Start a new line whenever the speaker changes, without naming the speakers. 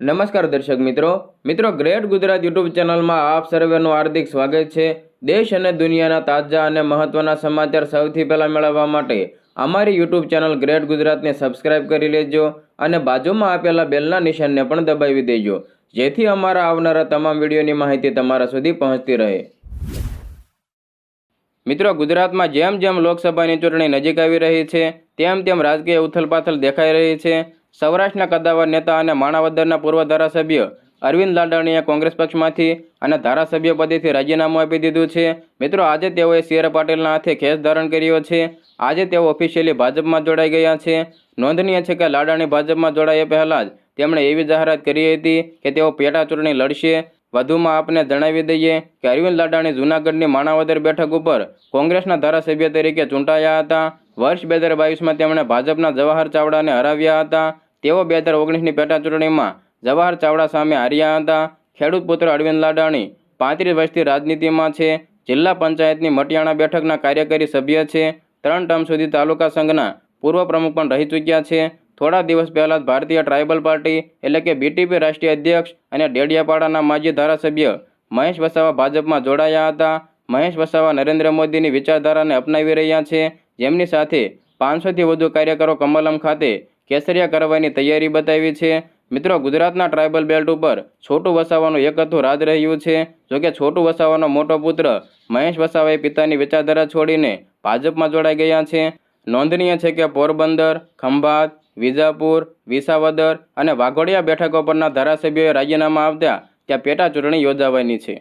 નમસ્કાર દર્શક મિત્રો. મિત્રો, ગ્રેટ ગુજરાત યુટ્યુબ ચેનલમાં આપ સર્વેનું હાર્દિક સ્વાગત છે. દેશ અને દુનિયાના તાજા અને મહત્વના સમાચાર સૌથી પહેલાં મેળવવા માટે અમારી યુટ્યુબ ચેનલ ગ્રેટ ગુજરાતને સબસ્ક્રાઇબ કરી લેજો અને બાજુમાં આપેલા બેલના નિશાનને પણ દબાવી દેજો. જેથી અમારા આવનારા તમામ વિડીયોની માહિતી તમારા સુધી પહોંચતી રહે. મિત્રો, ગુજરાતમાં જેમ જેમ લોકસભાની ચૂંટણી નજીક આવી રહી છે, તેમ તેમ રાજકીય ઉથલપાથલ દેખાઈ રહી છે. સૌરાષ્ટ્રના કદાવર નેતા અને માણાવદરના પૂર્વ ધારાસભ્ય અરવિંદ લાડાણીએ કોંગ્રેસ પક્ષમાંથી અને ધારાસભ્ય પદેથી રાજીનામું આપી દીધું છે. મિત્રો, આજે તેઓએ સી આર પાટીલના હાથે ખેસ ધારણ કર્યો છે. આજે તેઓ ઓફિશિયલી ભાજપમાં જોડાઈ ગયા છે. નોંધનીય છે કે લાડાણી ભાજપમાં જોડાયા પહેલાં જ તેમણે એવી જાહેરાત કરી હતી કે તેઓ પેટા ચૂંટણી લડશે. વધુમાં આપને જણાવી દઈએ કે અરવિંદ લાડાણી જૂનાગઢની માણાવદર બેઠક ઉપર કોંગ્રેસના ધારાસભ્ય તરીકે ચૂંટાયા હતા. વર્ષ બે હજાર બાવીસમાં તેમણે ભાજપના જવાહર ચાવડાને હરાવ્યા હતા. તેઓ બે હજાર ઓગણીસની પેટા ચૂંટણીમાં જવાહર ચાવડા સામે હાર્યા હતા. ખેડૂત પુત્ર અરવિંદ લાડાણી પાંત્રીસ વર્ષથી રાજનીતિમાં છે. જિલ્લા પંચાયતની મટિયાણા બેઠકના કાર્યકારી સભ્ય છે. ત્રણ ટર્મ સુધી તાલુકા સંઘના પૂર્વ પ્રમુખ પણ રહી ચૂક્યા છે. થોડા દિવસ પહેલાં જ ભારતીય ટ્રાઇબલ પાર્ટી એટલે કે બીટીપી રાષ્ટ્રીય અધ્યક્ષ અને ડેડિયાપાડાના માજી ધારાસભ્ય મહેશ વસાવા ભાજપમાં જોડાયા હતા. મહેશ વસાવા નરેન્દ્ર મોદીની વિચારધારાને અપનાવી રહ્યા છે. જેમની સાથે પાંચસોથી વધુ કાર્યકરો કમલમ ખાતે કેસરિયા કરવાની તૈયારી બતાવી છે. મિત્રો, ગુજરાતના ટ્રાઇબલ બેલ્ટ ઉપર છોટું વસાવાનું એકતું રાજ રહ્યું છે. જોકે છોટું વસાવાનો મોટો પુત્ર મહેશ વસાવાએ પિતાની વિચારધારા છોડીને ભાજપમાં જોડાઈ ગયા છે. નોંધનીય છે કે પોરબંદર, ખંભાત, વિજાપુર, વિસાવદર અને વાઘોડિયા બેઠકો પરના ધારાસભ્યોએ રાજીનામા આવતા ત્યાં પેટા ચૂંટણી યોજાવાની છે.